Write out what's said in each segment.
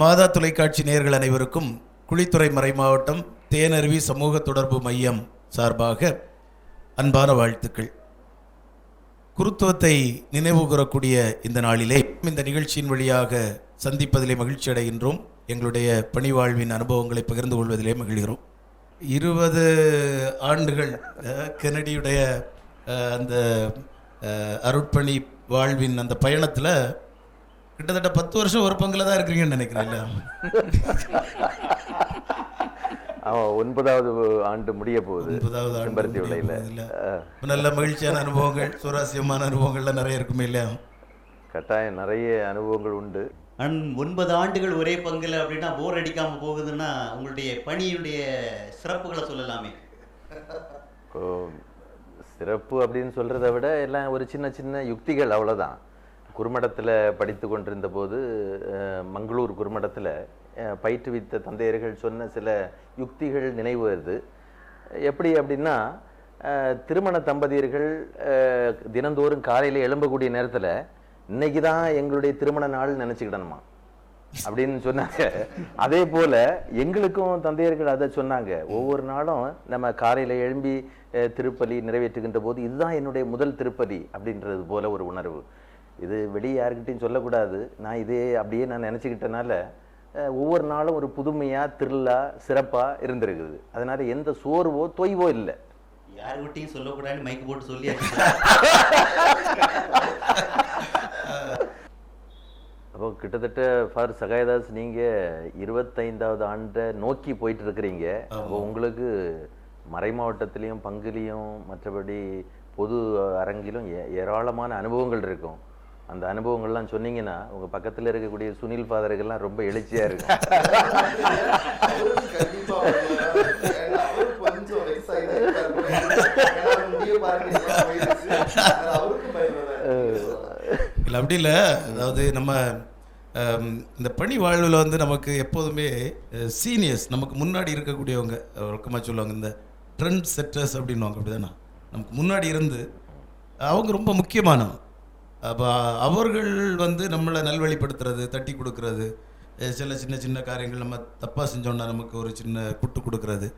மாதா தொலைக்காட்சி நேர்கள் அனைவருக்கும் குழித்துறை மறை மாவட்டம் தேனருவி சமூக தொடர்பு மையம் சார்பாக அன்பான வாழ்த்துக்கள். குருத்துவத்தை நினைவு கூறக்கூடிய இந்த நாளிலே இந்த நிகழ்ச்சியின் வழியாக சந்திப்பதிலே மகிழ்ச்சி அடைகின்றோம். எங்களுடைய பணிவாழ்வின் அனுபவங்களை பகிர்ந்து கொள்வதிலே மகிழ்கிறோம். இருபது ஆண்டுகள் கெனடியுடைய அந்த அருட்பணி வாழ்வின் அந்த பயணத்தில் கிட்டத்தட்ட பத்து வருஷம் ஒரு பங்கில் தான் இருக்கிறீங்கன்னு நினைக்கிறேன்? அவன் ஒன்பதாவது ஆண்டு முடிய போகுது. ஒன்பதாவது ஆண்டு விலையில. நல்ல மகிழ்ச்சியான அனுபவங்கள் சுவாரஸ்யமான அனுபவங்கள்லாம் நிறைய இருக்குமே இல்லையா? கட்டாயம் நிறைய அனுபவங்கள் உண்டு. அண்ட் ஒன்பது ஆண்டுகள் ஒரே பங்கில் அப்படின்னா போர் அடிக்காமல் போகுதுன்னா உங்களுடைய பணியுடைய சிறப்புகளை சொல்லலாமே. சிறப்பு அப்படின்னு சொல்றதை விட எல்லாம் ஒரு சின்ன சின்ன யுக்திகள் அவ்வளவுதான். குருமடத்தில் படித்து கொண்டிருந்த போது மங்களூர் குருமடத்தில் பயிற்றுவித்த தந்தையர்கள் சொன்ன சில யுக்திகள் நினைவு வருது. எப்படி அப்படின்னா திருமண தம்பதியர்கள் தினந்தோறும் காலையில் எழும்பக்கூடிய நேரத்தில் இன்னைக்கு தான் எங்களுடைய திருமண நாள் நினச்சிக்கிடணுமா? அப்படின்னு சொன்னாங்க. அதே போல எங்களுக்கும் தந்தையர்கள் அதை சொன்னாங்க. ஒவ்வொரு நாளும் நம்ம காலையில் எழும்பி திருப்பலி நிறைவேற்றுகின்ற போது இதுதான் என்னுடைய முதல் திருப்பலி அப்படின்றது போல ஒரு உணர்வு. இது வெளியே யாருக்கிட்டையும் சொல்லக்கூடாது. நான் இதே அப்படியே நான் நினச்சிக்கிட்டனால ஒவ்வொரு நாளும் ஒரு புதுமையா திருளா சிறப்பா இருந்திருக்குது. அதனால எந்த சோர்வோ தொய்வோ இல்லை. யாருக்கிட்டையும் சொல்லக்கூடாதுன்னு மைக்கு போட்டு சொல்லி அப்போ கிட்டத்தட்ட ஃபார் சகாயதாஸ் நீங்க இருபத்தைந்தாவது ஆண்டை நோக்கி போயிட்டு இருக்கிறீங்க அப்போ உங்களுக்கு மறை மாவட்டத்திலையும் பங்குலையும் மற்றபடி பொது அரங்கிலும் ஏ- ஏராளமான அனுபவங்கள் இருக்கும். அந்த அனுபவங்கள்லாம் சொன்னீங்கன்னா உங்க பக்கத்துல இருக்கக்கூடிய சுனில் ஃபாதருக்கெல்லாம் ரொம்ப எழுச்சியா இருக்கும் அவருக்கு கண்டிப்பா வருவாரு. ஏன்னா அவருக்கு கொஞ்சம் வயசாகி தான் இருக்காரு. ஏன்னா அவர் முடிய பாருங்க எல்லாம் போயிடுச்சு. அதனால அவருக்கும் பயம் வராது. இல்லை அப்படி இல்லை அதாவது நம்ம இந்த பணி வாழ்வில் வந்து நமக்கு எப்போதுமே சீனியர்ஸ் நமக்கு முன்னாடி இருக்கக்கூடியவங்க வழக்கமாக சொல்லுவாங்க இந்த ட்ரெண்ட் செட்டர்ஸ் அப்படின்வாங்க அப்படிதானே நமக்கு முன்னாடி இருந்து அவங்க ரொம்ப முக்கியமானவங்க அப்போ அவர்கள் வந்து நம்மளை நல்வழிப்படுத்துறது தட்டி கொடுக்கறது. சில சின்ன சின்ன காரியங்கள் நம்ம தப்பாக செஞ்சோன்னா நமக்கு ஒரு சின்ன குட்டு கொடுக்கறது.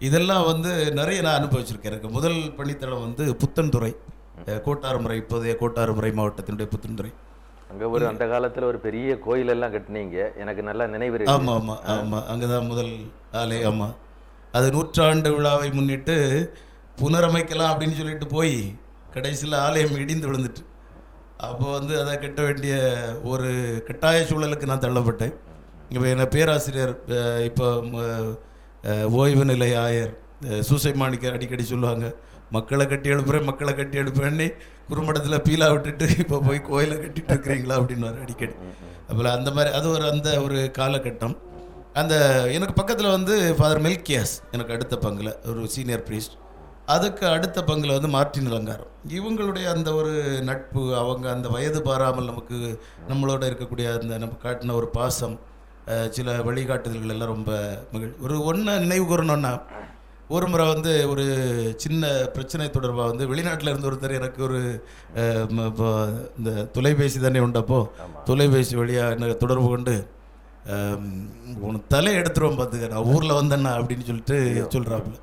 இதெல்லாம் வந்து நிறைய நான் அனுபவிச்சிருக்கேன். எனக்கு முதல் பணித்தளம் வந்து புத்தன்துறை அஹ், கோட்டாறுமுறை இப்போதைய கோட்டாறுமுறை மாவட்டத்தினுடைய புத்தன்துறை அங்க ஒரு அந்த காலத்துல ஒரு பெரிய கோயில் எல்லாம் கட்டுனீங்க. எனக்கு நல்லா நினைவு ஆமாம் ஆமாம் ஆமாம் அங்கே தான் முதல் ஆலை ஆமாம் அது நூற்றாண்டு விழாவை முன்னிட்டு புனரமைக்கலாம் அப்படின்னு சொல்லிட்டு போய் கடைசியில் ஆலயம் இடிந்து விழுந்துட்டு. அப்போ வந்து அதை கட்ட வேண்டிய ஒரு கட்டாய சூழலுக்கு நான் தள்ளப்பட்டேன். இப்போ என்ன பேராசிரியர் இப்போ ம- ஓய்வு நிலை ஆயர் சூசை மாணிக்க அடிக்கடி சொல்லுவாங்க மக்களை கட்டி எழுப்புறேன் மக்களை கட்டி எழுப்புறேன்னு குறும்படத்தில் பீலா விட்டுட்டு இப்போ போய் கோயிலை கட்டிட்டு இருக்கிறீங்களா? அப்படின்னு அடிக்கடி. அப்போ அந்த மாதிரி அது ஒரு அந்த ஒரு காலகட்டம். அந்த எனக்கு பக்கத்தில் வந்து ஃபாதர் மெல்கியாஸ் எனக்கு அடுத்த பங்கில் ஒரு சீனியர் ப்ரீஸ்ட். அதுக்கு அடுத்த பங்கில் வந்து மார்ட்டின் அலங்காரம். இவங்களுடைய அந்த ஒரு நட்பு அவங்க அந்த வயது பாராமல் நமக்கு நம்மளோட இருக்கக்கூடிய அந்த நம்ம காட்டின ஒரு பாசம் சில வழிகாட்டுதல்கள் எல்லாம் ரொம்ப மகிழ் ஒரு ஒன்றை நினைவு கூறணும்னா ஒரு முறை வந்து ஒரு சின்ன பிரச்சனை தொடர்பாக வந்து வெளிநாட்டில் இருந்து ஒருத்தர் எனக்கு ஒரு இந்த தொலைபேசி தானே உண்டப்போ தொலைபேசி வழியாக என்ன தொடர்பு கொண்டு உனக்கு தலை எடுத்துருவோம் பார்த்துக்க நான் ஊரில் வந்தேன்னா அப்படின்னு சொல்லிட்டு சொல்கிறாப்புல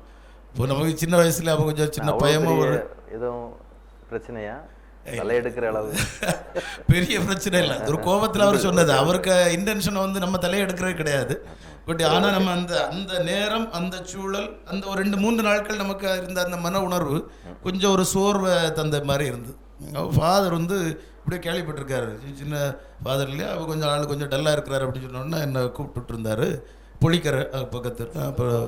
இப்போ நமக்கு சின்ன வயசுல அவன் கொஞ்சம் சின்ன பயமும் ஒரு எதுவும் பிரச்சனையா? தலை எடுக்கிற அளவு. பெரிய பிரச்சனை இல்லை. ஒரு கோபத்தில் அவர் சொன்னது. அவருக்கு இன்டென்ஷனை வந்து நம்ம தலையெடுக்கிறது கிடையாது. பட் ஆனால் நம்ம அந்த அந்த நேரம் அந்த சூழல் அந்த ஒரு ரெண்டு மூன்று நாட்கள் நமக்கு இருந்த அந்த மன உணர்வு கொஞ்சம் ஒரு சோர்வை தந்த மாதிரி இருந்தது. ஃபாதர் வந்து இப்படியே கேள்விப்பட்டிருக்காரு. சின்ன ஃபாதர் இல்லையா? அவர் கொஞ்சம் ஆள் கொஞ்சம் டல்லாக இருக்கிறாரு அப்படின்னு சொன்னோன்னே என்னை கூப்பிட்டுட்டு இருந்தாரு பொழிக்கிற பக்கத்து அப்புறம்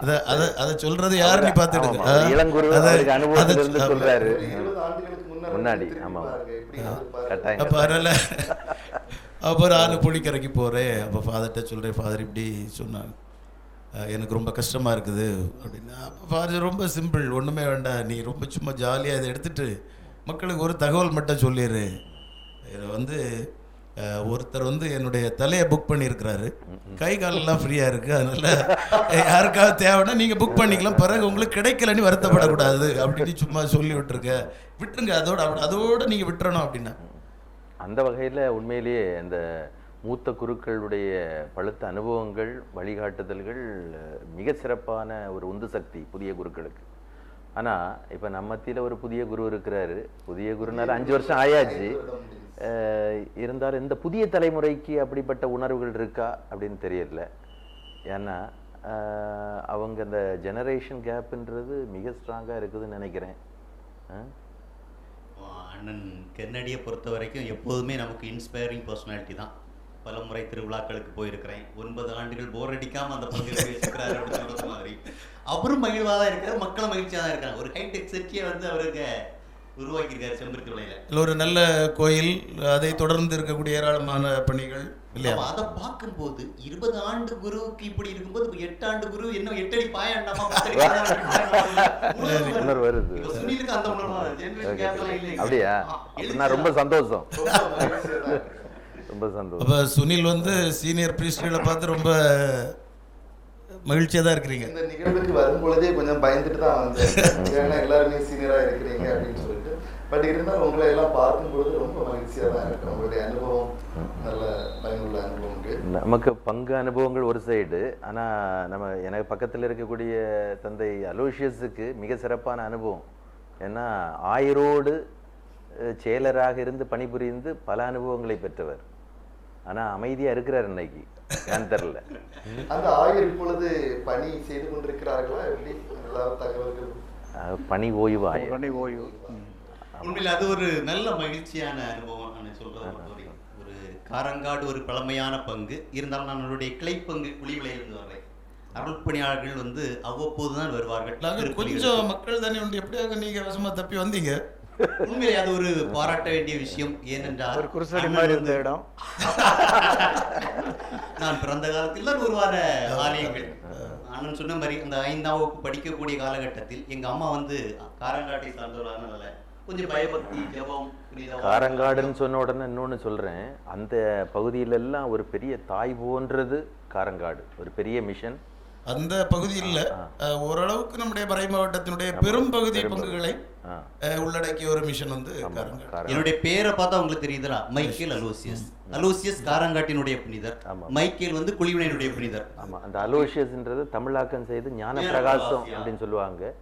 அதை அதை அதை சொல்றது யாருன்னு பார்த்துடுங்க ஆமா, ஒரு இளங்குரு அதை- அவருக்கு அனுபவத்துல அதை- இருந்து சொல்றாரு. முன்னாடி முன்னாடி, திருப்பி ஆமா. பாருங்க, எப்படி இருந்திருப்பாரு. கட்டாயம் அப்போ அதனால் அப்புறம் ஆள் புளிக்கரைக்கு போகிறேன் அப்போ ஃபாதர்கிட்ட சொல்கிறேன் ஃபாதர் இப்படி சொன்னாங்க எனக்கு ரொம்ப கஷ்டமாக இருக்குது. அப்படின்னா அப்போ ஃபாதர் ரொம்ப சிம்பிள் ஒன்றுமே வேண்டாம். நீ ரொம்ப சும்மா ஜாலியாக இதை எடுத்துட்டு மக்களுக்கு ஒரு தகவல் மட்டும் சொல்லிடு இதை வந்து ஒருத்தர் வந்து என்னுடைய தலையை புக் பண்ணியிருக்கிறாரு. கை காலெல்லாம் ஃப்ரீயாக இருக்குது அதனால் யாருக்காவது தேவைன்னா நீங்கள் புக் பண்ணிக்கலாம். பிறகு உங்களுக்கு கிடைக்கலன்னு வருத்தப்படக்கூடாது அப்படின்னு சும்மா சொல்லி விட்டுருக்க. விட்டுருங்க அதோட அப்படி- அதோட நீங்கள் விட்டுறணும் அப்படின்னா. அந்த வகையில் உண்மையிலேயே இந்த மூத்த குருக்களுடைய பழுத்த அனுபவங்கள் வழிகாட்டுதல்கள் மிக சிறப்பான ஒரு உந்து சக்தி புதிய குருக்களுக்கு. ஆனால் இப்போ நம்ம மத்தியில் ஒரு புதிய குரு இருக்கிறாரு. புதிய குருனால அஞ்சு வருஷம் ஆயாச்சு. இருந்தாலும் இந்த புதிய தலைமுறைக்கு அப்படிப்பட்ட உணர்வுகள் இருக்கா அப்படின்னு தெரியல. ஏன்னா அவங்க அந்த ஜெனரேஷன் கேப்புன்றது மிக ஸ்ட்ராங்காக இருக்குதுன்னு நினைக்கிறேன். அண்ணன் கென்னடியை பொறுத்த வரைக்கும் எப்போதுமே நமக்கு இன்ஸ்பைரிங் பர்சனாலிட்டி தான். பல முறை திருவிழாக்களுக்கு போயிருக்கிறேன். ஒன்பது ஆண்டுகள் போர் அடிக்காமல் அந்த பங்கேற்பு அப்படின்னு சொல்றது மாதிரி. அவரும் மகிழ்வாக தான் இருக்கார் மக்களும் மகிழ்ச்சியாக தான் இருக்காங்க. ஒரு ஹைடெக் செட்டியை வந்து அவருக்கு உருவாக்கியிருக்காரு செம்பருத்தி விலையில ஒரு நல்ல கோயில் அதை தொடர்ந்து இருக்கக்கூடிய ஏராளமான பணிகள் இல்லையா? அதை பார்க்கும்போது இருபது ஆண்டு குருவுக்கு இப்படி இருக்கும்போது எட்டு ஆண்டு குரு என்ன எட்டடி பாயாண்டாமா? உணர்வு வருது. சுனிலுக்கு அந்த உணர்வு. அப்படியா? அப்படின்னா ரொம்ப சந்தோஷம். ரொம்ப சந்தோஷம். அப்போ சுனில் வந்து சீனியர் பிரீஸ்டுகளை பார்த்து ரொம்ப மகிழ்ச்சியாக தான் இருக்கிறீங்க. இந்த நிகழ்வுக்கு வரும் பொழுதே கொஞ்சம் பயந்துட்டு தான் வந்தேன். ஏன்னா எல்லாருமே சீனியரா இருக்கிறீங்க அப்படின்னு சொல்லிட்டு. பட் இருந்தாலும் உங்களை எல்லாம் பார்க்கும் பொழுது ரொம்ப மகிழ்ச்சியா தான் இருக்கு. உங்களுடைய அனுபவம் நல்ல பயனுள்ள அனுபவங்கள் நமக்கு பங்கு அனுபவங்கள் ஒரு சைடு ஆனா நம்ம எனக்கு பக்கத்துல இருக்கக்கூடிய தந்தை அலோஷியஸுக்கு மிக சிறப்பான அனுபவம். ஏன்னா ஆயிரோடு செயலராக இருந்து பணிபுரிந்து பல அனுபவங்களை பெற்றவர். ஆனா அமைதியா இருக்கிறார் இன்னைக்கு. ஏன்னு தெரில அந்த ஆயர் இப்பொழுது பணி செய்து கொண்டிருக்கிறார்களா? எப்படி? ஏதாவது தகவல்கள் அஹ், பணி ஓய்வு ஆய உடனே ஓய்வு. உண்மையில் அது ஒரு நல்ல மகிழ்ச்சியான அனுபவம் நான் சொல்றதை பொறுத்தவரைக்கும் ஒரு காரங்காடு ஒரு பழமையான பங்கு. இருந்தாலும் நான் என்னுடைய கிளை பங்கு குழிவிலையிலிருந்து வர்றேன். அருள் பணியாளர்கள் வந்து அவ்வப்போது தான் வருவார்கள். கொஞ்சம் மக்கள் தானே உண்டு. எப்படியாக நீங்கள் வசமாக தப்பி வந்தீங்க. உண்மையிலே அது ஒரு பாராட்ட வேண்டிய விஷயம். ஏனென்றால் ஒரு குருசடி மாதிரி இருந்த இடம். நான் பிறந்த காலத்தில் தான் உருவான ஆலயங்கள். அண்ணன் சொன்ன மாதிரி அந்த ஐந்தாம் வகுப்பு படிக்கக்கூடிய காலகட்டத்தில் எங்க அம்மா வந்து காரங்காட்டை சார்ந்தவரானதால கொஞ்சம் பயபக்தி ஜெபம். காரங்காடுன்னு சொன்ன உடனே இன்னொன்னு சொல்றேன். அந்த பகுதியில எல்லாம் ஒரு பெரிய தாய் போன்றது காரங்காடு. ஒரு பெரிய மிஷன் அந்த பகுதியில் ஓரளவுக்கு நம்முடைய மறை மாவட்டத்தினுடைய பெரும் பகுதி பங்குகளை உள்ளடக்கிய ஒரு மிஷன் வந்து. என்னுடைய பேரை பார்த்தா உங்களுக்கு தெரியுதுடா. Michael Aloysius. அலோசியஸ் காரங்காட்டினுடைய புனிதர். மைக்கேல் வந்து குழிவினையினுடைய புனிதர். ஆமா அந்த அலோஷியஸ்ன்றது தமிழாக்கம் செய்து ஞான பிரகாசம் அப்படின்னு சொல்லுவாங்க.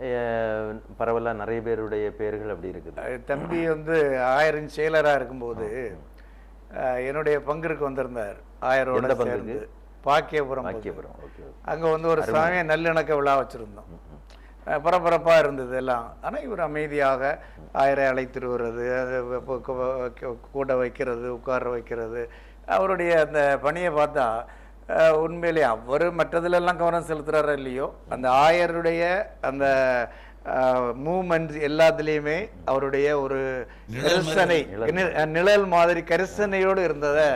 அஹ் பரவலா நிறைய பேருடைய பேர்கள் அப்படி இருக்குது. தம்பி வந்து ஆயிரம் செயலராக இருக்கும்போது என்னுடைய பங்கிற்கு வந்திருந்தார். பங்குக்கு? சேர்ந்து. பாக்கியபுரம் ஓகே. அங்க வந்து ஒரு சாமிய நல்லிணக்க விழா வச்சிருந்தோம். அஹ் பரபரப்பா இருந்தது எல்லாம். ஆனா இவர் அமைதியாக ஆயரை அழைத்துட்டு வர்றது கூட வைக்கிறது உட்கார வைக்கிறது. அவருடைய அந்த பணியை பார்த்தா அஹ், உண்மையிலே அவர் மற்றதுலெல்லாம் கவனம் செலுத்துறாரோ இல்லையோ? அந்த ஆயருடைய அந்த மூமெண்ட் எல்லாத்துலேயுமே அவருடைய ஒரு கரிசனை நி- நிழல் மாதிரி கரிசனையோடு இருந்ததை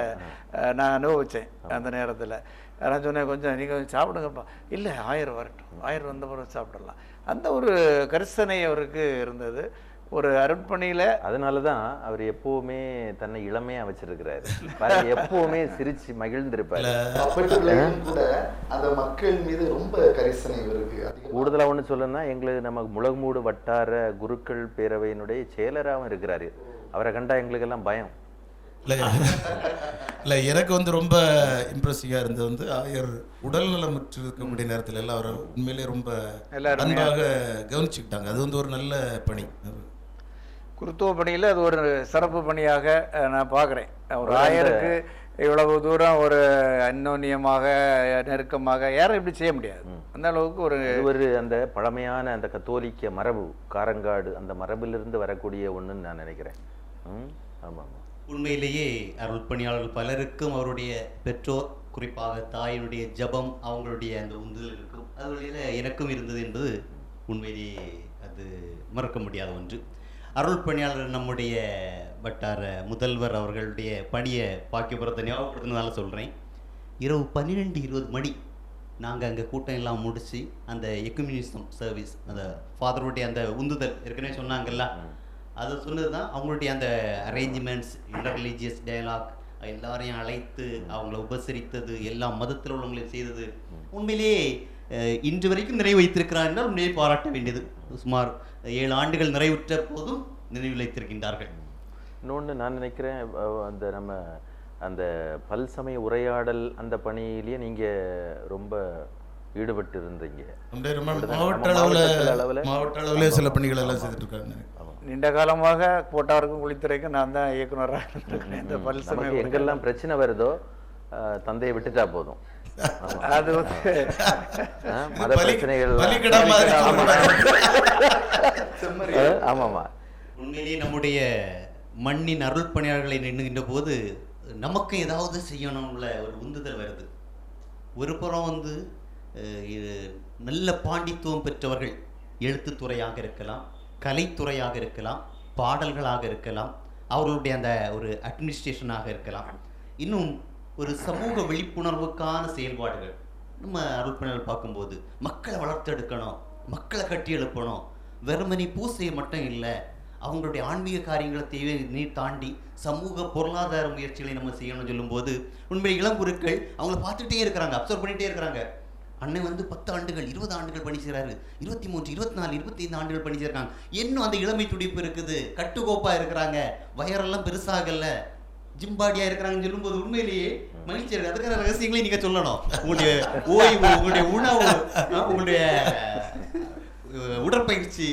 நான் அனுபவிச்சேன் அந்த நேரத்துல. நான் சொன்னேன் கொஞ்சம் நீங்க கொஞ்சம் சாப்பிடுங்கப்பா. இல்லை ஆயிரம் வரட்டும். ஆயிரம் வந்த பிறகு சாப்பிடலாம். அந்த ஒரு கரிசனை அவருக்கு இருந்தது. ஒரு அருட்பணியில அதனாலதான் அவர் எப்பவுமே தன்னை இளமையா வச்சிருக்கிறாரு. பாருங்க, எப்பவுமே சிரிச்சு மகிழ்ந்திருப்பாரு. கூட அந்த மக்கள் மீது ரொம்ப கரிசனை இவருக்கு அதிகமா. கூடுதலா ஒண்ணு சொல்லணும்னா எங்களுக்கு நமக்கு முளகுமூடு வட்டார குருக்கள் பேரவையினுடைய செயலராகவும் இருக்கிறாரு. அவரை கண்டா எங்களுக்கெல்லாம் பயம். இல்லை இல்லை. எனக்கு வந்து ரொம்ப இம்ப்ரெசிவாக இருந்தது வந்து ஆயர் உடல் நலமுற்று இருக்கக்கூடிய நேரத்தில் எல்லாம் அவரை உண்மையிலே ரொம்ப அன்பாக கவனிச்சுக்கிட்டாங்க. அது வந்து ஒரு நல்ல பணி. குருத்துவ பணியில அது ஒரு சிறப்பு பணியாக நான் பார்க்குறேன். ஒரு ஆயருக்கு இவ்வளவு தூரம் ஒரு அந்யோன்யமாக நெருக்கமாக யாரும் இப்படி செய்ய முடியாது. அந்த அளவுக்கு ஒரு ஒரு அந்த பழமையான அந்த கத்தோலிக்க மரபு காரங்காடு அந்த மரபிலிருந்து வரக்கூடிய ஒண்ணுன்னு நான் நினைக்கிறேன். ம்? ஆமா ஆமா உண்மையிலேயே அருள் பணியாளர்கள் பலருக்கும் அவருடைய பெற்றோர் குறிப்பாக தாயினுடைய ஜெபம் அவங்களுடைய அந்த உந்துதல் இருக்கும். அது வழியில் எனக்கும் இருந்தது என்பது உண்மையிலேயே அது மறக்க முடியாத ஒன்று. அருள் பணியாளர் நம்முடைய வட்டார முதல்வர் அவர்களுடைய பணியை பாக்கியபுரத்தை ஞாபகப்படுத்தினால சொல்கிறேன் இரவு பன்னிரெண்டு இருபது மணி நாங்கள் அங்கே கூட்டம் எல்லாம் முடித்து அந்த எக்குமினிசம் சர்வீஸ் அந்த ஃபாதருடைய அந்த உந்துதல் ஏற்கனவே சொன்னாங்கல்ல அது சொன்னது தான் அவங்களுடைய அந்த அரேஞ்ச்மெண்ட்ஸ் இன்டர் ரிலீஜியஸ் டயலாக் எல்லாரையும் அழைத்து அவங்கள உபசரித்தது எல்லா மதத்தில் உள்ளவங்களையும் செய்தது. உண்மையிலேயே இன்று வரைக்கும் நிறைவு வைத்திருக்கிறார் என்றால் உண்மையை பாராட்ட வேண்டியது. சுமார் ஏழு ஆண்டுகள் நிறைவுற்ற போதும் நினைவு வைத்திருக்கின்றார்கள் இன்னொன்று நான் நினைக்கிறேன் அந்த நம்ம அந்த பல்சமய உரையாடல் அந்த பணியிலேயே நீங்கள் ரொம்ப ஈடுபட்டு இருந்தீங்க அப்படியே ரொம்ப அப்படிதான். மாவட்ட அளவில். மாவட்ட அளவில் சில பணிகள் எல்லாம் செய்துட்டு நீண்ட காலமாக கோட்டாருக்கும் குளித்துறைக்கும் நான் தான் இயக்குனராக இருந்திருக்கேன். இந்த பல் நமக்கு சமயம் எங்கெல்லாம் பிரச்சனை வருதோ அஹ், தந்தையை விட்டுட்டா போதும். அது வந்து மத பிரச்சனைகள் ஆமாம்மா உண்மையிலேயே நம்முடைய மண்ணின் அருள் பணியாளர்களை நின்றுகின்ற போது நமக்கு ஏதாவது செய்யணும்ல ஒரு உந்துதல் வருது. ஒரு புறம் வந்து நல்ல பாண்டித்துவம் பெற்றவர்கள் எழுத்துத்துறையாக இருக்கலாம் கலைத்துறையாக இருக்கலாம் பாடல்களாக இருக்கலாம் அவர்களுடைய அந்த ஒரு அட்மினிஸ்ட்ரேஷனாக இருக்கலாம். இன்னும் ஒரு சமூக விழிப்புணர்வுக்கான செயல்பாடுகள். நம்ம அருள்பணிகள் பார்க்கும்போது மக்களை வளர்த்தெடுக்கணும் மக்களை கட்டி எழுப்பணும். வெறுமனி பூசையை மட்டும் இல்லை அவங்களுடைய ஆன்மீக காரியங்களை தேவை நீ தாண்டி சமூக பொருளாதார முயற்சிகளை நம்ம செய்யணும்னு சொல்லும்போது உண்மையை இளங்குருக்கள் அவங்கள பார்த்துட்டே இருக்கிறாங்க அப்சர்வ் பண்ணிகிட்டே இருக்கிறாங்க. அண்ணன் வந்து பத்து ஆண்டுகள் இருபது ஆண்டுகள் பணி செய்கிறாரு இருபத்தி மூன்று இருபத்தி நாலு இருபத்தி ஐந்து ஆண்டுகள் பணி செய்கிறாங்க இன்னும் அந்த இளமை துடிப்பு இருக்குது. கட்டுக்கோப்பா இருக்கிறாங்க. வயரெல்லாம் பெருசாகல. ஜிம்பாடியா இருக்கிறாங்கன்னு சொல்லும்போது உண்மையிலேயே மகிழ்ச்சி இருக்கு. அதுக்கான ரகசியங்களையும் நீங்க சொல்லணும். உங்களுடைய ஓய்வு உங்களுடைய உணவு உங்களுடைய உடற்பயிற்சி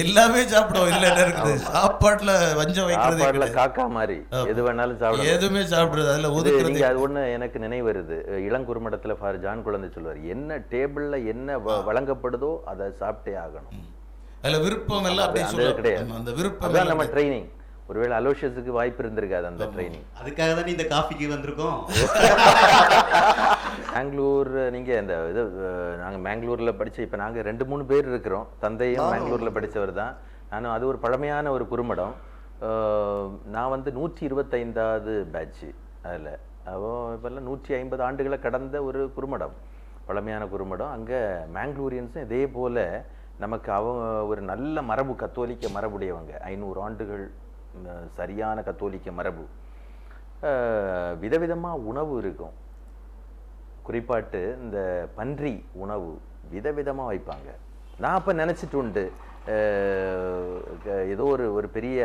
எல்லாமே சாப்பிடுவோம். இல்ல என்ன இருக்குது? சாப்பாட்டுல வஞ்சம் வைக்கிறதே. காக்கா மாதிரி. எது வேணாலும் சாப்பிடலாம். எதுவுமே சாப்பிடுறது அதுல ஒதுக்குறது அது ஒண்ணு எனக்கு நினைவு வருது. இளங்குறுமடத்துல ஃபார் ஜான் குழந்தை சொல்லுவார் என்ன டேபிள்ல என்ன வழங்கப்படுதோ அதை சாப்பிட்டே ஆகணும். அதுல விருப்பம் எல்லாம் அப்படியே சொல்லுவோம் கிடையாது. அந்த விருப்பம் நம்ம ட்ரைனிங் ஒருவேளை அலோஷியஸுக்கு வாய்ப்பு இருந்திருக்காது அந்த ட்ரைனிங் அதுக்காக தானே இந்த காஃபிக்கு வந்திருக்கோம். பெங்களூர் நீங்க இந்த இது அஹ், நாங்க மேங்களூர்ல படிச்ச இப்ப நாங்க ரெண்டு மூணு பேர் இருக்கிறோம். தந்தையும் மேங்களூர்ல படிச்சவர் தான். நானும் அது ஒரு பழமையான ஒரு குறுமடம் அஹ், நான் வந்து நூற்றி இருபத்தைந்தாவது பேட்ச் அதுல. அப்போ இப்பெல்லாம் நூற்றி ஐம்பது ஆண்டுகளை கடந்த ஒரு குறுமடம் பழமையான குறுமடம் அங்க மேங்களூரியன்ஸும் இதே போல நமக்கு அவங்க ஒரு நல்ல மரபு கத்தோலிக்க மரபுடையவங்க. ஐநூறு ஆண்டுகள் சரியான கத்தோலிக்க மரபு. அஹ், விதவிதமா உணவு இருக்கும். குறிப்பாட்டு இந்த பன்றி உணவு விதவிதமா வைப்பாங்க. நான் அப்ப நினைச்சிட்டு உண்டு. ஏதோ ஒரு ஒரு பெரிய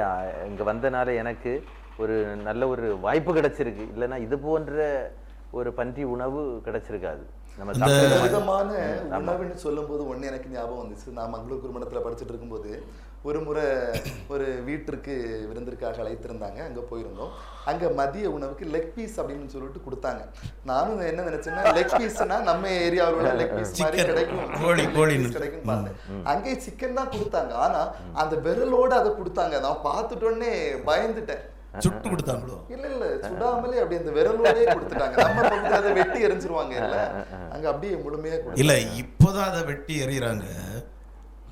இங்க வந்தனால எனக்கு ஒரு நல்ல ஒரு வாய்ப்பு கிடைச்சிருக்கு. இல்லைன்னா இது போன்ற ஒரு பன்றி உணவு கிடைச்சிருக்காது. நம்ம. விதமான உணவுன்னு சொல்லும்போது ஒண்ணு எனக்கு ஞாபகம் வந்துச்சு. நான் மங்களூர் குருமணத்துல படிச்சுட்டு இருக்கும்போது ஒரு முறை ஒரு வீட்டிற்கு விருந்திற்காக அழைத்திருந்தாங்க. அங்க போயிருந்தோம். அங்க மதிய உணவுக்கு லெக் பீஸ் அப்படின்னு சொல்லிட்டு கொடுத்தாங்க. நானும் என்ன நினைச்சேன்னா லெக் பீஸ்னா நம்ம ஏரியாவோட லெக் பீஸ் மாதிரி. கிடைக்கும். கிடைக்கும் பார்த்தேன் அங்கே சிக்கன் தான் கொடுத்தாங்க. ஆனா அந்த விரலோட அதை கொடுத்தாங்க. நான் பார்த்துட்டோன்னே பயந்துட்டேன். சுட்டு கொடுத்தாங்களோ? இல்ல இல்ல. சுடாமலே அப்படியே அந்த விரலோடயே கொடுத்துட்டாங்க. நம்ம பக்கத்துல அதை வெட்டி எரிஞ்சிருவாங்க இல்ல? அங்க அப்படியே முழுமையா. இல்ல இப்போதான் அதை வெட்டி எறிகிறாங்க.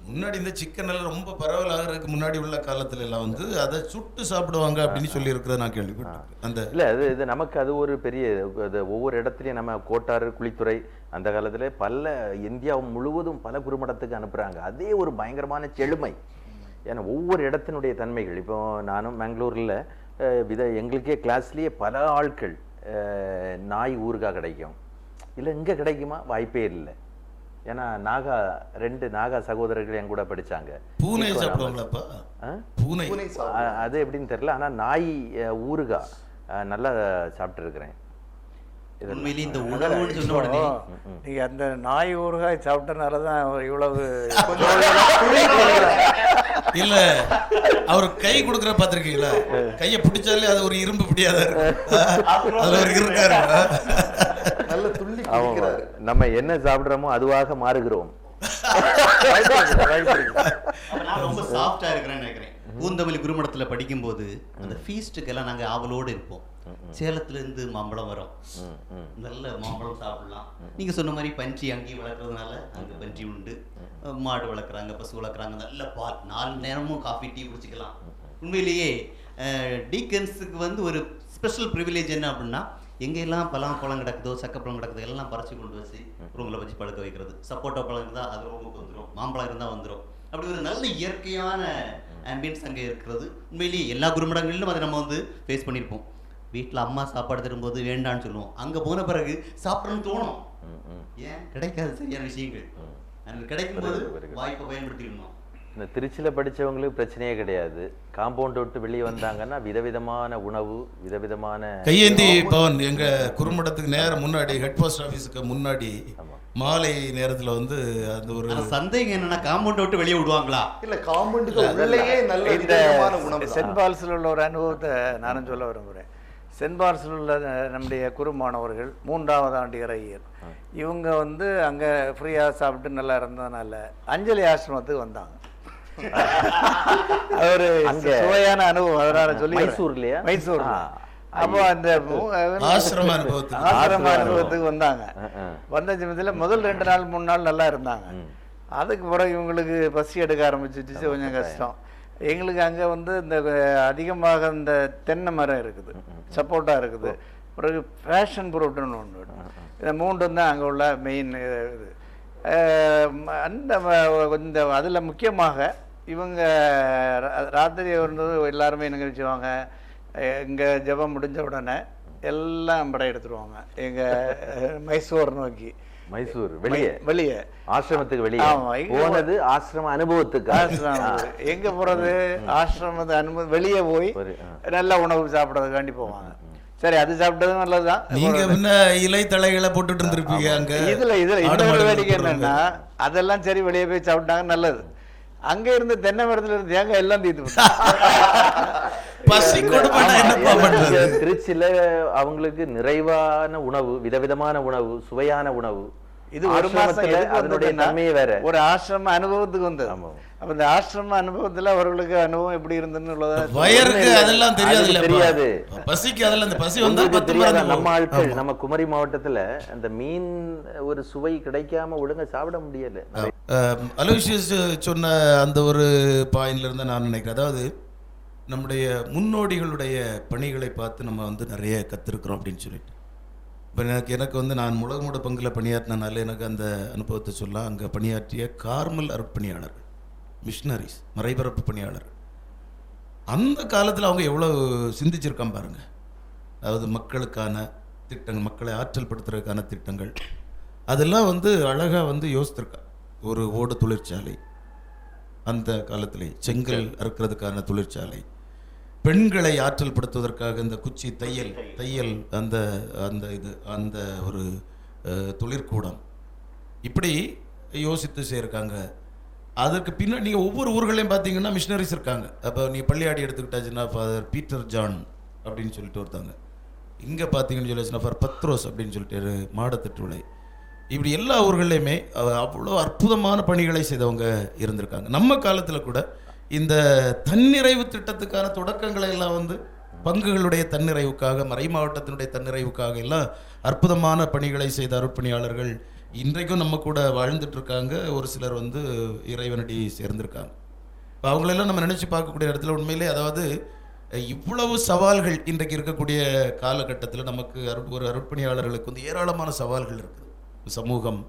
முன்னாடி இந்த சிக்கன் எல்லாம் ரொம்ப பரவலாகிறதுக்கு முன்னாடி உள்ள காலத்துல எல்லாம் வந்து அதை சுட்டு சாப்பிடுவாங்க அப்படின்னு சொல்லி இருக்கிறத நான் கேள்விப்பட்டிருக்கேன் அந்த இல்ல அது இது நமக்கு அது ஒரு பெரிய அது ஒவ்வொரு இடத்துலயும் நம்ம கோட்டாறு குளித்துறை அந்த காலத்துல பல இந்தியா முழுவதும் பல குறுமடத்துக்கு அனுப்புறாங்க. அதே ஒரு பயங்கரமான செழுமை. ஏன்னா ஒவ்வொரு இடத்தினுடைய தன்மைகள். இப்போ நானும் பெங்களூர்ல வித எங்களுக்கே கிளாஸ்லயே பல ஆட்கள் நாய் ஊறுகாய் கிடைக்கும். இல்ல இங்க கிடைக்குமா? வாய்ப்பே இல்லை. ஏன்னா நாகா ரெண்டு நாகா சகோதரர்கள் என் கூட படிச்சாங்க. பூனை? பூனை. அது எப்படின்னு தெரியல. ஆனா நாய் அஹ், நல்லா சாப்பிட்டு இருக்கிறேன் உண்மையிலேயே இந்த உணவுன்னு சொன்ன உடனே. நீங்க அந்த நாய் ஊறுகாய் சாப்பிட்டனால தான் இவ்வளவு இல்ல அவர் கை கொடுக்குற பாத்திருக்கீங்களா கையை பிடிச்சாலே அது ஒரு இரும்பு பிடியாத அதுல ஒரு இருக்கா இருக்கும் நல்ல நம்ம என்ன சாப்பிடுறோமோ அதுவாக மாறுகிறோம். ரொம்ப சாஃப்டா இருக்கிறேன்னு நினைக்கிறேன். பூந்தமல்லி குருமடத்துல படிக்கும்போது அந்த ஃபீஸ்ட்டுக்கெல்லாம் நாங்க ஆவலோடு இருப்போம். சேலத்துல இருந்து மாம்பழம் வரும். நல்ல மாம்பழம் சாப்பிடலாம். நீங்க சொன்ன மாதிரி பன்றி அங்கேயும் வளர்க்கறதுனால அங்க பன்றி உண்டு. மாடு வளர்க்குறாங்க பசு வளர்க்குறாங்க நல்ல பால். நாலு நேரமும் காஃபி டீ குடிச்சிக்கலாம். உண்மையிலேயே டீக்கன்ஸுக்கு வந்து ஒரு ஸ்பெஷல் ப்ரிவிலேஜ் என்ன அப்படின்னா எங்கெல்லாம் பழம் பழம் கிடக்குதோ சக்கப்பழம் கிடக்குதோ எல்லாம் பறிச்சு கொண்டு வச்சு ரூமில் வச்சு பழுக்க வைக்கிறது. சப்போட்டா பழம் இருந்தால் அது ரூமுக்கு வந்துடும் மாம்பழம் இருந்தால் வந்துடும் அப்படி ஒரு நல்ல இயற்கையான ஆம்பியன்ஸ் அங்கே இருக்கிறது. உண்மையிலேயே எல்லா குருமடங்களிலும் அதை நம்ம வந்து ஃபேஸ் பண்ணியிருப்போம் வீட்டில் அம்மா சாப்பாடு தரும்போது வேண்டான்னு சொல்லுவோம். அங்கே போன பிறகு சாப்பிடணும்னு தோணும். ஏன்? கிடைக்காது சரியான விஷயங்கள். கிடைக்கும்போது. வாய்ப்பை பயன்படுத்திக்கணும். இந்த திருச்சியில் படிச்சவங்களுக்கு பிரச்சனையே கிடையாது. காம்பவுண்ட் விட்டு வெளியே வந்தாங்கன்னா விதவிதமான உணவு விதவிதமான கையேந்தி பவன் எங்க குறுமடத்துக்கு நேரம் முன்னாடி ஹெட் போஸ்ட் ஆஃபீஸுக்கு முன்னாடி மாலை நேரத்துல வந்து அந்த ஒரு சந்தேகம் என்னன்னா காம்பவுண்ட் விட்டு வெளியே விடுவாங்களா? இல்ல காம்பவுண்டுக்கு உள்ளேயே நல்ல இந்த விதமான உணவு தான். சென்ட் பால்ஸில் உள்ள ஒரு அனுபவத்தை நானும் சொல்ல விரும்புகிறேன் சென்ட் பால்ஸில் உள்ள நம்முடைய குரு மாணவர்கள் மூன்றாவது ஆண்டு இறையர் இவங்க வந்து அங்கே ஃப்ரீயாக சாப்பிட்டு நல்லா இருந்ததுனால அஞ்சலி ஆசிரமத்துக்கு வந்தாங்க. அங்க- சுவையான அனுபவம். அதனால சொல்லி? மைசூர் ஆ. அப்போ அந்த ஆசிரம அனுபவத்துக்கு. வந்தாங்க. வந்த சமயத்தில் முதல் ரெண்டு நாள் மூணு நாள் நல்லா இருந்தாங்க. அதுக்கு பிறகு இவங்களுக்கு பசி எடுக்க ஆரம்பிச்சிச்சு கொஞ்சம் கஷ்டம். எங்களுக்கு அங்கே வந்து இந்த அதிகமாக இந்த தென்னை மரம் இருக்குது. சப்போட்டா இருக்குது. பிறகு ஃபேஷன் ஃப்ரூட்டுன்னு ஒன்று இந்த மூன்றும் தான் அங்கே உள்ள மெயின் இது. அந்த இந்த அதில் முக்கியமாக இவங்க ராத்திரி வந்து எல்லாருமே என்ன நினைச்சுவாங்க? இங்கே ஜெபம் முடிஞ்ச உடனே எல்லாம் படம் எடுத்துருவாங்க. எங்கள் மைசூர் நோக்கி. மைசூர் வெளியே. வெளியே. ஆசிரமத்துக்கு வெளியே. போனது ஆசிரம அனுபவத்துக்கு ஆசிரமம். எங்க போறது? ஆசிரமத்து அனுமதி வெளியே போய். நல்ல உணவு சாப்பிடறதுக்காண்டி போவாங்க. சரி அது சாப்பிட்டதும் நல்லதுதான். நீங்க முன்ன இலை தலைகளை போட்டுட்டு இருந்திருப்பீங்க அங்க. இதுல இதுல இன்னொரு வேடிக்கை. என்னன்னா அதெல்லாம் சரி வெளியே போய் சாப்பிட்டாங்க நல்லது. அங்க இருந்து தென்னை மரத்துல இருந்து தேங்காய் எல்லாம் தீத்து பசி திருச்சியில அவங்களுக்கு நிறைவான உணவு விதவிதமான உணவு சுவையான உணவு. இது ஒரு மாசம் எதுக்கு அதனுடைய தன்மையே வேற ஒரு ஆசிரம அனுபவத்துக்கு வந்தது. அப்ப இந்த ஆசிரம அனுபவத்துல அவர்களுக்கு அனுபவம் எப்படி இருந்துன்னு உள்ளதா வயருக்கு அதெல்லாம் தெரியாது. தெரியாது. பசிக்கு அதெல்லாம் பசி வந்தா தெரியாதா நம்ம ஆட்கள். நம்ம குமரி மாவட்டத்துல அந்த மீன் ஒரு சுவை கிடைக்காம ஒழுங்கா சாப்பிட முடியல அஹ், அலோசியஸ் சொன்ன அந்த ஒரு பாயிண்ட்ல இருந்து நான் நினைக்கிறேன் அதாவது நம்முடைய முன்னோடிகளுடைய பணிகளை பார்த்து நம்ம வந்து நிறைய கற்றுருக்குறோம் அப்படின்னு சொல்லிட்டு இப்போ எனக்கு எனக்கு வந்து நான் முழகுமுட பங்கில் பணியாற்றினால எனக்கு அந்த அனுபவத்தை சொல்லலாம். அங்கே பணியாற்றிய கார்மல் அருட்பணியாளர்கள் மிஷினரிஸ் மறைபரப்பு பணியாளர். அந்த காலத்தில் அவங்க எவ்வளோ சிந்திச்சிருக்கான் பாருங்க. அதாவது மக்களுக்கான திட்டங்கள் மக்களை ஆற்றல் படுத்துறதுக்கான திட்டங்கள். அதெல்லாம் வந்து அழகாக வந்து யோசித்திருக்கா. ஒரு ஓடு தொழிற்சாலை. அந்த காலத்திலே செங்கல். அறுக்கிறதுக்கான தொழிற்சாலை. பெண்களை ஆற்றல் படுத்துவதற்காக இந்த குச்சி தையல் தையல் அந்த அந்த இது அந்த ஒரு தொழிற்கூடம். இப்படி யோசித்து செய்யிருக்காங்க அதற்கு பின்னாடி நீங்கள் ஒவ்வொரு ஊர்களையும் பார்த்தீங்கன்னா மிஷினரிஸ் இருக்காங்க. அப்போ நீ பள்ளியாடி எடுத்துக்கிட்டாச்சுன்னா ஃபாதர் பீட்டர் ஜான் அப்படின்னு சொல்லிட்டு ஒருத்தாங்க இங்கே பார்த்தீங்கன்னு சொல்லிச்சுன்னா ஃபார் பத்ரோஸ் அப்படின்னு சொல்லிட்டு மாடத்திட்டுளை இப்படி எல்லா ஊர்கள்லையுமே அவ்வளோ அற்புதமான பணிகளை செய்தவங்க இருந்திருக்காங்க. நம்ம காலத்தில் கூட இந்த தன்னிறைவு திட்டத்துக்கான தொடக்கங்களை எல்லாம் வந்து பங்குகளுடைய தன்னிறைவுக்காக மறை மாவட்டத்தினுடைய தன்னிறைவுக்காக எல்லாம் அற்புதமான பணிகளை செய்த அருட்பணியாளர்கள் இன்றைக்கும் நம்ம கூட வாழ்ந்துட்டு இருக்காங்க ஒரு சிலர் வந்து இறைவனடி சேர்ந்திருக்காங்க. இப்போ அவங்களெல்லாம் நம்ம நினச்சி பார்க்கக்கூடிய இடத்துல உண்மையிலே அதாவது இவ்வளவு சவால்கள் இன்றைக்கு இருக்கக்கூடிய காலகட்டத்தில் நமக்கு அரு ஒரு அருட்பணியாளர்களுக்கு வந்து ஏராளமான சவால்கள் இருக்குது. சமூகம்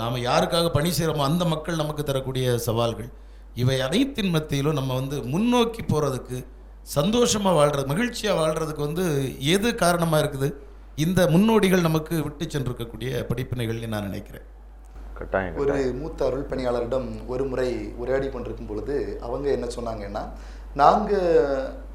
நாம் யாருக்காக பணி செய்கிறோமோ அந்த மக்கள் நமக்கு தரக்கூடிய சவால்கள். இவை அனைத்தின் மத்தியிலும் நம்ம வந்து முன்னோக்கி போகிறதுக்கு சந்தோஷமாக வாழ்றது மகிழ்ச்சியாக வாழ்கிறதுக்கு வந்து எது காரணமாக இருக்குது இந்த முன்னோடிகள் நமக்கு விட்டு சென்றிருக்கக்கூடிய படிப்பினைகள்னு நான் நினைக்கிறேன் கட்டாயம் ஒரு. மூத்த அருள் பணியாளரிடம் ஒரு முறை உரையாடி கொண்டிருக்கும் பொழுது அவங்க என்ன சொன்னாங்கன்னா நாங்கள்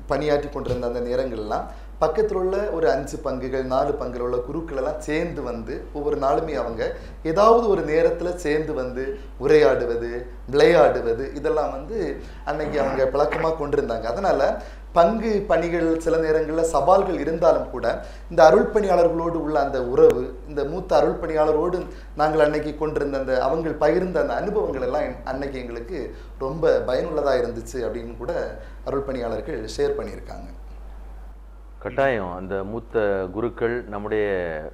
பணியாற்றி கொண்டிருந்த அந்த நேரங்கள்லாம் பக்கத்தில் உள்ள ஒரு அஞ்சு பங்குகள் நாலு பங்குகள் உள்ள குருக்கள் எல்லாம் சேர்ந்து வந்து ஒவ்வொரு நாளுமே அவங்க ஏதாவது ஒரு நேரத்தில் சேர்ந்து வந்து உரையாடுவது விளையாடுவது இதெல்லாம் வந்து அன்னைக்கு அவங்க பழக்கமாக கொண்டிருந்தாங்க. அதனால பங்கு பணிகள் சில நேரங்களில் சவால்கள் இருந்தாலும் கூட இந்த அருள் பணியாளர்களோடு உள்ள அந்த உறவு இந்த மூத்த அருள் பணியாளரோடு நாங்கள் அன்னைக்கு கொண்டிருந்த அந்த அவங்க பகிர்ந்த அந்த அனுபவங்கள் எல்லாம் என்- அன்னைக்கு எங்களுக்கு ரொம்ப பயனுள்ளதாக இருந்துச்சு அப்படின்னு கூட அருள் பணியாளர்கள் ஷேர் பண்ணியிருக்காங்க. கட்டாயம். அந்த மூத்த குருக்கள் நம்முடைய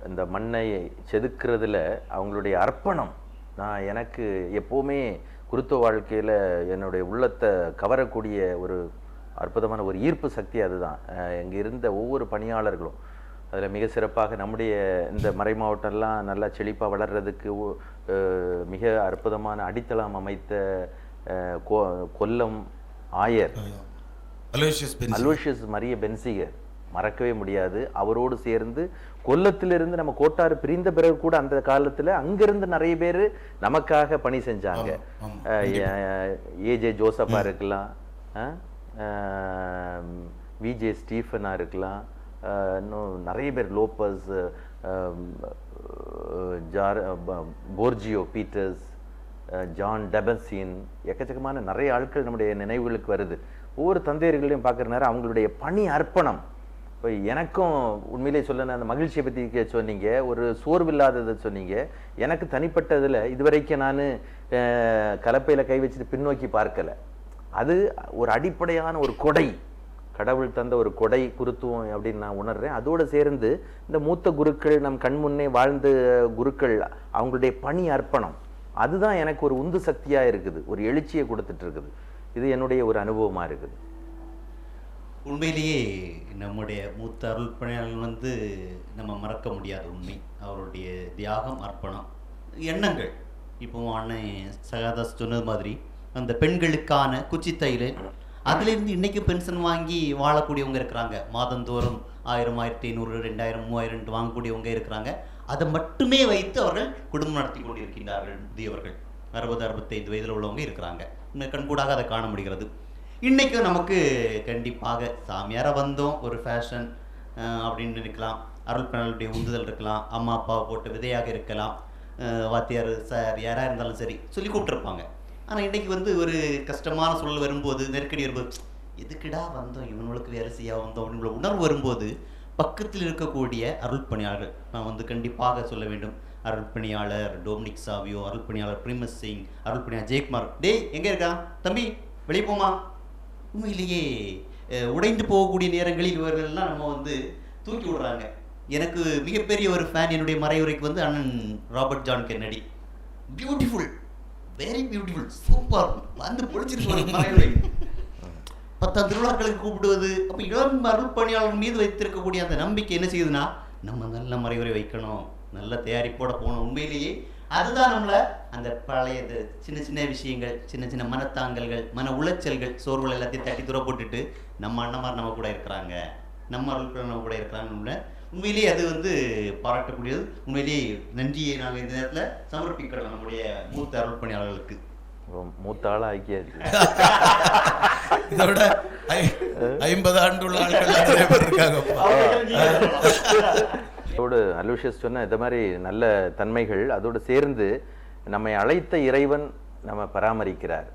இந்த மண்ணை செதுக்கிறதுல அவங்களுடைய அர்ப்பணம். நான் எனக்கு எப்போவுமே குருத்துவ வாழ்க்கையில் என்னுடைய உள்ளத்தை கவரக்கூடிய ஒரு அற்புதமான ஒரு ஈர்ப்பு சக்தி அதுதான். இங்க இருந்த ஒவ்வொரு பணியாளர்களும் அதில் மிக சிறப்பாக நம்முடைய இந்த மறை மாவட்டம்லாம் நல்லா செழிப்பாக அஹ் மிக அற்புதமான அடித்தளம் அமைத்த கொல்லம் ஆயர். அலோஷியஸ் மரிய பென்சிகர் மறக்கவே முடியாது. அவரோடு சேர்ந்து கொல்லத்திலிருந்து நம்ம கோட்டாறு பிரிந்த பிறகு கூட அந்த காலத்துல அங்கிருந்து நிறைய பேர் நமக்காக பணி செஞ்சாங்க. ஏஜே ஜோசப்பா இருக்கலாம். விஜே ஸ்டீஃபனா இருக்கலாம். இன்னும் நிறைய பேர் லோப்பஸ் ஜார் போர்ஜியோ பீட்டர்ஸ் ஜான் டெபன்சின் எக்கச்சக்கமான நிறைய ஆட்கள் நம்முடைய நினைவுகளுக்கு வருது. ஒவ்வொரு தந்தையர்களையும் பார்க்குற நேரம் அவங்களுடைய பணி அர்ப்பணம். இப்போ எனக்கும் உண்மையிலே சொல்லணும் அந்த மகிழ்ச்சியை பற்றி சொன்னீங்க ஒரு சோர்வில்லாததை சொன்னீங்க. எனக்கு தனிப்பட்டதில் இதுவரைக்கும் நான் கலப்பையில் கை வச்சுட்டு பின்னோக்கி பார்க்கலை. அது ஒரு அடிப்படையான ஒரு கொடை கடவுள் தந்த ஒரு கொடை குருத்துவம் அப்படின்னு நான் உணர்றேன். அதோடு சேர்ந்து இந்த மூத்த குருக்கள் நம் கண் முன்னே வாழ்ந்த குருக்கள் அவங்களுடைய பணி அர்ப்பணம் அதுதான் எனக்கு ஒரு உந்து சக்தியாக இருக்குது ஒரு எழுச்சியை கொடுத்துட்டு இருக்குது. இது என்னுடைய ஒரு அனுபவமாக இருக்குது. உண்மையிலேயே நம்முடைய மூத்த அருள் பணியாளர்கள் வந்து நம்ம மறக்க முடியாத உண்மை. அவருடைய தியாகம் அர்ப்பணம் எண்ணங்கள். இப்போ அண்ணன் சகாதாஸ் சொன்னது மாதிரி அந்த பெண்களுக்கான குச்சித்தையில் அதுலேருந்து இன்றைக்கும் பென்ஷன் வாங்கி வாழக்கூடியவங்க இருக்கிறாங்க. மாதந்தோறும் ஆயிரம் ஆயிரத்தி ஐநூறு ரெண்டாயிரம் மூவாயிரம் வாங்கக்கூடியவங்க இருக்கிறாங்க. அதை மட்டுமே வைத்து அவர்கள் குடும்பம் நடத்தி கொண்டிருக்கின்றார்கள். முதியவர்கள் அறுபது அறுபத்தைந்து வயதில் உள்ளவங்க இருக்கிறாங்க. இன்னும் கண்கூடாக அதை காண முடிகிறது. இன்றைக்கும் நமக்கு கண்டிப்பாக சாமியாராக வந்தோம். ஒரு ஃபேஷன் அப்படின்னு இருக்கலாம். அருள் பிறனுடைய உந்துதல் இருக்கலாம். அம்மா அப்பாவை போட்டு விதையாக இருக்கலாம். வாத்தியார் சார் யாராக இருந்தாலும் சரி சொல்லி கூப்பிட்டுருப்பாங்க. ஆனால் இன்னைக்கு வந்து ஒரு கஷ்டமான சூழல் வரும்போது நெருக்கடி வரும்போது எதுக்குடா வந்தோம்? இவனுக்கு வேலை செய்ய வந்தோம் அப்படின்ற உணர்வு வரும்போது பக்கத்தில் இருக்கக்கூடிய அருள் பணியாளர்கள் நான் வந்து கண்டிப்பாக சொல்ல வேண்டும். அருள் பணியாளர் டோமினிக் சாவியோ அருள் பணியாளர் பிரிமஸ் சிங் அருள் பணியாளர் ஜெயக்குமார் டேய் எங்கே இருக்கா? தம்பி வெளியே போமா உண்மையிலேயே உடைந்து போகக்கூடிய நேரங்களில் இவர்கள்லாம் நம்ம வந்து தூக்கி விடுறாங்க. எனக்கு மிகப்பெரிய ஒரு ஃபேன் என்னுடைய மறைவுரைக்கு வந்து அண்ணன் Robert John Kennedy. Beautiful very beautiful super வந்து பொழிச்சிருக்கு மறைவுரை. பத்தாம் திருவிழாக்களுக்கு கூப்பிடுவது அப்போ இளம் அருள் பணியாளர் மீது வைத்திருக்கக்கூடிய அந்த நம்பிக்கை என்ன செய்யுதுன்னா நம்ம நல்ல மறைவுரை வைக்கணும். நல்ல தயாரிப்போட போகணும். உண்மையிலேயே அதுதான் நம்மளை அந்த பழைய இது சின்ன சின்ன விஷயங்கள் சின்ன சின்ன மனத்தாங்கல்கள் மன உளைச்சல்கள் சோர்வுகள் எல்லாத்தையும் தட்டி தூர போட்டுட்டு நம்ம அண்ணமார் நம்ம கூட இருக்கிறாங்க. நம்ம அருள் நம்ம கூட இருக்கிறாங்க உண்மையிலேயே அது வந்து பாராட்டக்கூடியது. உண்மையிலேயே நன்றியை நாங்கள் இந்த நேரத்தில் சமர்ப்பிக்கிறோம் நம்முடைய மூத்த அருள் பணியாளர்களுக்கு. மூத்த ஆளாக ஆக்கியாச்சு. இதை விட ஐ- ஐம்பது ஆண்டுள்ள ஆட்கள் இருக்காங்கப்பா அதோடு அலூஷியஸ் சொன்ன இந்த மாதிரி நல்ல தன்மைகள் அதோடு சேர்ந்து நம்மை அழைத்த இறைவன் நம்ம பராமரிக்கிறார்.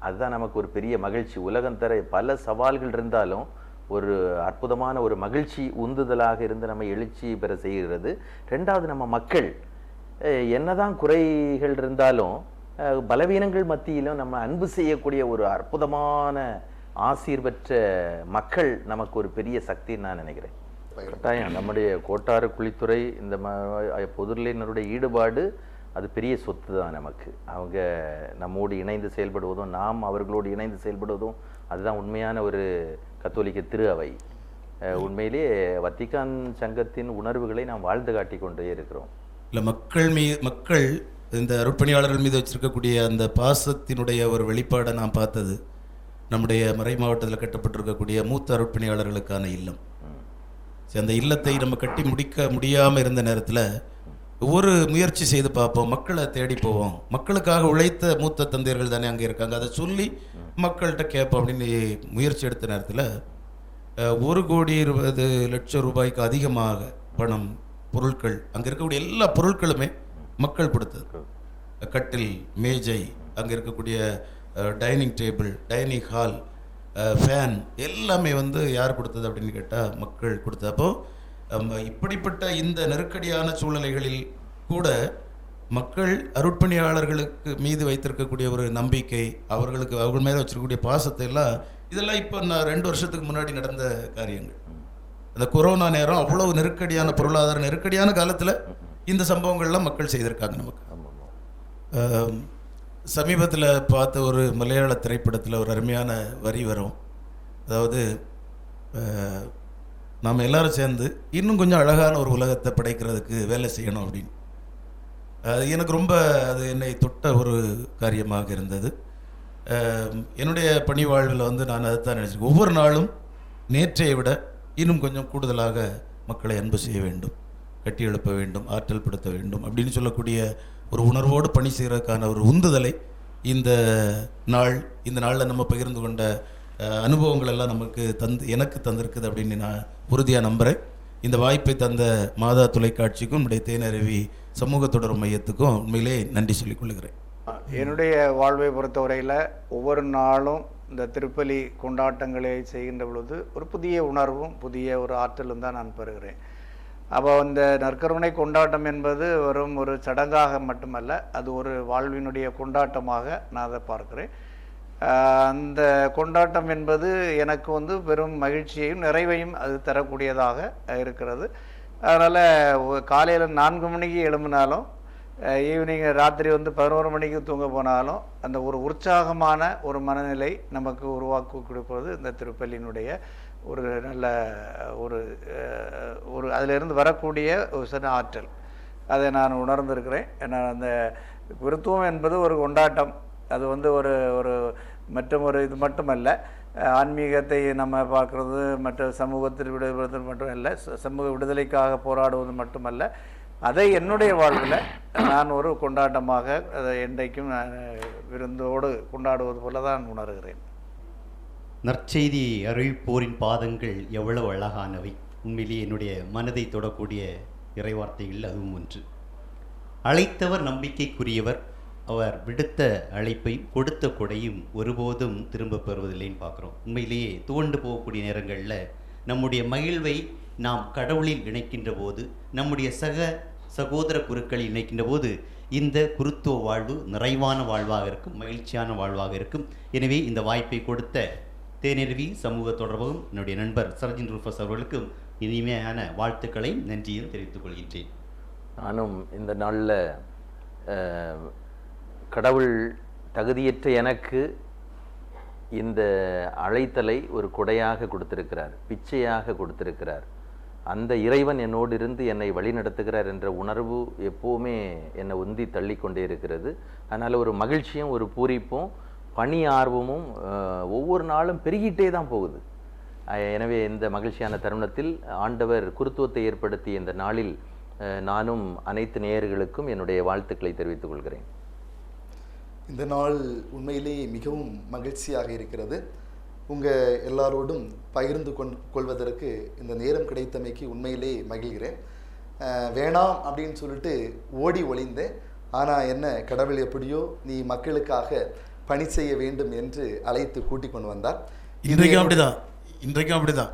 அதுதான் நமக்கு ஒரு பெரிய மகிழ்ச்சி. உலகம் தர பல சவால்கள் இருந்தாலும் ஒரு அற்புதமான ஒரு மகிழ்ச்சி உந்துதலாக இருந்து நம்ம எழுச்சி பெற செய்கிறது. ரெண்டாவது நம்ம மக்கள் அஹ், என்னதான் குறைகள் இருந்தாலும் அஹ், பலவீனங்கள் மத்தியிலும் நம்ம அன்பு செய்யக்கூடிய ஒரு அற்புதமான ஆசீர்வற்ற மக்கள் நமக்கு ஒரு பெரிய சக்தின்னு நான் நினைக்கிறேன். கட்டாயம் நம்முடைய கோட்டாறு குழித்துறை இந்த ம பொதுநிலையினருடைய ஈடுபாடு அது பெரிய சொத்து தான் நமக்கு. அவங்க நம்மோடு இணைந்து செயல்படுவதும் நாம் அவர்களோடு இணைந்து செயல்படுவதும் அதுதான் உண்மையான ஒரு கத்தோலிக்க திரு அவை. உண்மையிலேயே வத்திக்கான் சங்கத்தின் உணர்வுகளை நாம் வாழ்ந்து காட்டிக் கொண்டே இருக்கிறோம். இல்லை மக்கள் மீ மக்கள் இந்த அருட்பணியாளர்கள் மீது வச்சிருக்கக்கூடிய அந்த பாசத்தினுடைய ஒரு வெளிப்பாடை நான் பார்த்தது நம்முடைய மறை மாவட்டத்தில் கட்டப்பட்டிருக்கக்கூடிய மூத்த அருட்பணியாளர்களுக்கான இல்லம். சரி, அந்த இல்லத்தை நம்ம கட்டி முடிக்க முடியாமல் இருந்த நேரத்தில் ஒரு முயற்சி செய்து பார்ப்போம். மக்களை தேடி போவோம். மக்களுக்காக உழைத்த மூத்த தந்தையர்கள் தானே அங்கே இருக்காங்க. அதை சொல்லி மக்கள்கிட்ட கேட்போம் அப்படின்னு முயற்சி எடுத்த நேரத்தில் ஒரு கோடி இருபது லட்சம் ரூபாய்க்கு அதிகமாக பணம் பொருட்கள் அங்கே இருக்கக்கூடிய எல்லா பொருட்களுமே மக்கள் கொடுத்தது. கட்டில் மேஜை அங்கே இருக்கக்கூடிய dining table dining hall fan எல்லாமே வந்து யார் கொடுத்தது அப்படின்னு கேட்டால் மக்கள் கொடுத்தது. அப்போது இப்படிப்பட்ட இந்த நெருக்கடியான சூழ்நிலைகளில் கூட மக்கள் அருட்பணியாளர்களுக்கு மீது வைத்திருக்கக்கூடிய ஒரு நம்பிக்கை அவர்களுக்கு அவர்கள் மேலே வச்சிருக்கக்கூடிய பாசத்தை எல்லாம் இதெல்லாம் இப்போ நான் ரெண்டு வருஷத்துக்கு முன்னாடி நடந்த காரியங்கள். அந்த கொரோனா நேரம் அவ்வளவு நெருக்கடியான பொருளாதார நெருக்கடியான காலத்தில் இந்த சம்பவங்கள்லாம் மக்கள் செய்திருக்காங்க நமக்கு. சமீபத்தில் பார்த்த ஒரு மலையாள திரைப்படத்தில் ஒரு அருமையான வரி வரும். அதாவது நாம் எல்லாரும் சேர்ந்து இன்னும் கொஞ்சம் அழகான ஒரு உலகத்தை படைக்கிறதுக்கு வேலை செய்யணும் அப்படின்னு. அது எனக்கு ரொம்ப அது என்னை தொட்ட ஒரு காரியமாக இருந்தது. என்னுடைய பணி வாழ்வில் வந்து நான் அதை தான் நினச்சிருக்கேன். ஒவ்வொரு நாளும் நேற்றையை விட இன்னும் கொஞ்சம் கூடுதலாக மக்களை அன்பு செய்ய வேண்டும். கட்டி எழுப்ப வேண்டும் ஆற்றல் படுத்த வேண்டும் அப்படின்னு சொல்லக்கூடிய ஒரு உணர்வோடு பணி செய்கிறதுக்கான ஒரு உந்துதலை இந்த நாள் இந்த நாளில் நம்ம பகிர்ந்து கொண்ட அனுபவங்கள் எல்லாம் நமக்கு தந்து எனக்கு தந்திருக்குது அப்படின்னு நான் உறுதியாக நம்புகிறேன் இந்த வாய்ப்பை தந்த மாதா தொலைக்காட்சிக்கும் நம்முடைய தேனருவி சமூக தொடர் மையத்துக்கும் உண்மையிலே நன்றி சொல்லிக் கொள்கிறேன். என்னுடைய வாழ்வை பொறுத்தவரையில் ஒவ்வொரு நாளும் இந்த திருப்பலி கொண்டாட்டங்களை செய்கின்ற பொழுது ஒரு புதிய உணர்வும் புதிய ஒரு ஆற்றலும் தான் நான் பெறுகிறேன். அப்போ அந்த நற்கருணை கொண்டாட்டம் என்பது வெறும் ஒரு சடங்காக மட்டுமல்ல அது ஒரு வாழ்வினுடைய கொண்டாட்டமாக நான் அதை பார்க்குறேன். அந்த கொண்டாட்டம் என்பது எனக்கு வந்து பெரும் மகிழ்ச்சியையும் நிறைவையும் அது தரக்கூடியதாக இருக்கிறது. அதனால் காலையில் நான்கு மணிக்கு எழும்பினாலும் ஈவினிங் ராத்திரி வந்து பதினோரு மணிக்கு தூங்க போனாலும் அந்த ஒரு உற்சாகமான ஒரு மனநிலை நமக்கு உருவாக்கி கொடுப்பது இந்த திருப்பள்ளியினுடைய ஒரு நல்ல ஒரு ஒரு அதிலிருந்து வரக்கூடிய ஒரு சின்ன ஆற்றல். அதை நான் உணர்ந்திருக்கிறேன். ஏன்னா அந்த குருத்துவம் என்பது ஒரு கொண்டாட்டம். அது வந்து ஒரு ஒரு மற்றும் ஒரு இது மட்டுமல்ல. ஆன்மீகத்தை நம்ம பார்க்குறது மற்ற சமூகத்தில் விடுபடுவது மட்டும் இல்லை சமூக விடுதலைக்காக போராடுவது மட்டுமல்ல. அதை என்னுடைய வாழ்வில் நான் ஒரு கொண்டாட்டமாக அதை என்றைக்கும் நான் விருந்தோடு கொண்டாடுவது போல தான் உணர்கிறேன். நற்செய்தி அறிவிப்போரின் பாதங்கள் எவ்வளவு அழகானவை. உண்மையிலேயே என்னுடைய மனதை தொடக்கூடிய இறைவார்த்தைகள் அதுவும் ஒன்று. அழைத்தவர் நம்பிக்கைக்குரியவர். அவர் விடுத்த அழைப்பையும் கொடுத்த கொடையும் ஒருபோதும் திரும்ப பெறுவதில்லைன்னு பார்க்குறோம். உண்மையிலேயே துவண்டு போகக்கூடிய நேரங்களில் நம்முடைய மகிழ்வை நாம் கடவுளில் இணைக்கின்ற போது நம்முடைய சக சகோதர குருக்களில் இணைக்கின்ற போது இந்த குருத்துவ வாழ்வு நிறைவான வாழ்வாக இருக்கும் மகிழ்ச்சியான வாழ்வாக இருக்கும். எனவே இந்த வாய்ப்பை கொடுத்த தேனருவி சமூக தொடர்பகம் என்னுடைய நண்பர் சரஜின் ரூஃபஸ் அவர்களுக்கும் இனிமையான வாழ்த்துக்களை நன்றியும் தெரிவித்துக் கொள்கின்றேன். நானும் இந்த நாளில் கடவுள் தகுதியற்ற எனக்கு இந்த அழைத்தலை ஒரு கொடையாக கொடுத்திருக்கிறார் பிச்சையாக கொடுத்திருக்கிறார். அந்த இறைவன் என்னோடு இருந்து என்னை வழிநடத்துகிறார் என்ற உணர்வு எப்போவுமே என்னை உந்தி தள்ளிக்கொண்டே இருக்கிறது. அதனால் ஒரு மகிழ்ச்சியும் ஒரு பூரிப்பும் பணி ஆர்வமும் ஒவ்வொரு நாளும் பெருகிட்டே தான் போகுது. எனவே இந்த மகிழ்ச்சியான தருணத்தில் ஆண்டவர் குருத்துவத்தை ஏற்படுத்திய இந்த நாளில் நானும் அனைத்து நேயர்களுக்கும் என்னுடைய வாழ்த்துக்களை தெரிவித்துக் கொள்கிறேன். இந்த நாள் உண்மையிலேயே மிகவும் மகிழ்ச்சியாக இருக்கிறது. உங்கள் எல்லாரோடும் பகிர்ந்து கொண் கொள்வதற்கு இந்த நேரம் கிடைத்தமைக்கு உண்மையிலே மகிழ்கிறேன். வேணாம் அப்படின்னு சொல்லிட்டு ஓடி ஒளிந்தேன் ஆனால் என்ன கடவுள் எப்படியோ நீ மக்களுக்காக பணி செய்ய வேண்டும் என்று அழைத்து கூட்டிக் கொண்டு வந்தார். இன்றைக்கும் அப்படிதான். இன்றைக்கும் அப்படிதான்.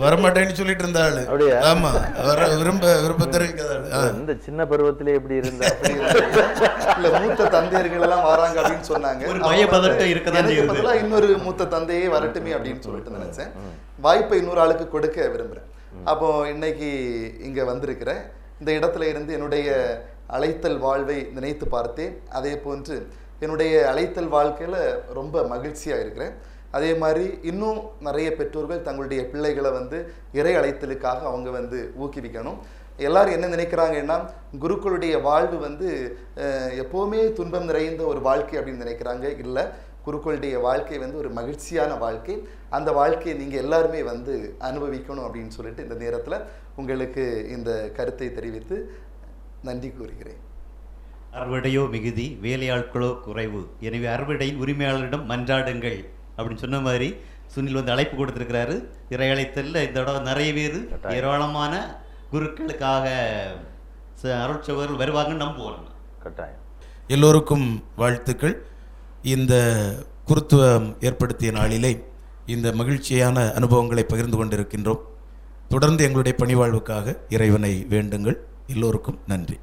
வரமாட்டேன்னு சொல்லிட்டு இருந்த ஆளு. அப்படியா? ஆமா வர விரும்ப விரும்ப தெரிவிக்காத ஆளு. ஆ. இந்த சின்ன பருவத்திலே எப்படி இருந்தா? இல்ல மூத்த தந்தையர்கள் எல்லாம் வராங்க அப்படின்னு சொன்னாங்க. ஒரு வந்து இருக்கதான் இன்னொரு மூத்த தந்தையே வரட்டுமே அப்படின்னு சொல்லிட்டு நினைச்சேன். வாய்ப்பை இன்னொரு ஆளுக்கு கொடுக்க விரும்புறேன். அப்போ இன்னைக்கு இங்க வந்திருக்கிறேன். இந்த இடத்துல இருந்து என்னுடைய அழைத்தல் வாழ்வை நினைத்து பார்த்தேன். அதே போன்று என்னுடைய அழைத்தல் வாழ்க்கையில ரொம்ப மகிழ்ச்சியா இருக்கிறேன். அதே மாதிரி இன்னும் நிறைய பெற்றோர்கள் தங்களுடைய பிள்ளைகளை வந்து இறை அழைத்தலுக்காக அவங்க வந்து ஊக்குவிக்கணும். எல்லாரும் என்ன நினைக்கிறாங்கன்னா குருக்களுடைய வாழ்வு வந்து எப்போவுமே துன்பம் நிறைந்த ஒரு வாழ்க்கை அப்படின்னு நினைக்கிறாங்க. இல்லை குருக்களுடைய வாழ்க்கை வந்து ஒரு மகிழ்ச்சியான வாழ்க்கை. அந்த வாழ்க்கையை நீங்கள் எல்லாருமே வந்து அனுபவிக்கணும் அப்படின்னு சொல்லிட்டு இந்த நேரத்தில் உங்களுக்கு இந்த கருத்தை தெரிவித்து நன்றி கூறுகிறேன். அறுவடையோ மிகுதி வேலையாட்களோ குறைவு. எனவே அறுவடையின் உரிமையாளரிடம் மன்றாடுங்கள். அப்படின்னு சொன்ன மாதிரி சுனில் வந்து அழைப்பு கொடுத்திருக்கிறாரு. இறை அழைத்தல்ல இந்த இடம் நிறைய பேர் ஏராளமான குருக்களுக்காக ச- அருட்சகோதரர்கள் வருவாங்கன்னு நம்புவோம். கட்டாயம். எல்லோருக்கும் வாழ்த்துக்கள். இந்த குருத்துவம் ஏற்படுத்திய நாளிலே இந்த மகிழ்ச்சியான அனுபவங்களை பகிர்ந்து கொண்டிருக்கின்றோம். தொடர்ந்து எங்களுடைய பணிவாழ்வுக்காக இறைவனை வேண்டுங்கள். எல்லோருக்கும் நன்றி.